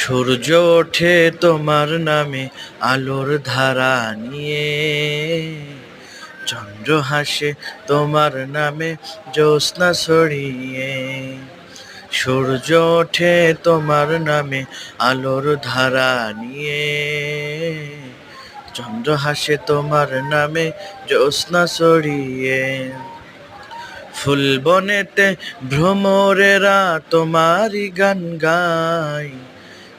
সূর্য ওঠে তোমার নামে, আলোর ধারা নিয়ে। চন্দ্র হাসে তোমার নামে, জ্যোৎস্না ছড়িয়ে। সূর্য ওঠে তোমার নামে, আলোর ধারা নিয়ে। চন্দ্র হাসে তোমার নামে, জ্যোৎস্না ছড়িয়ে। ফুল বনেতে ভ্রমরেরা তোমারই গান গায়।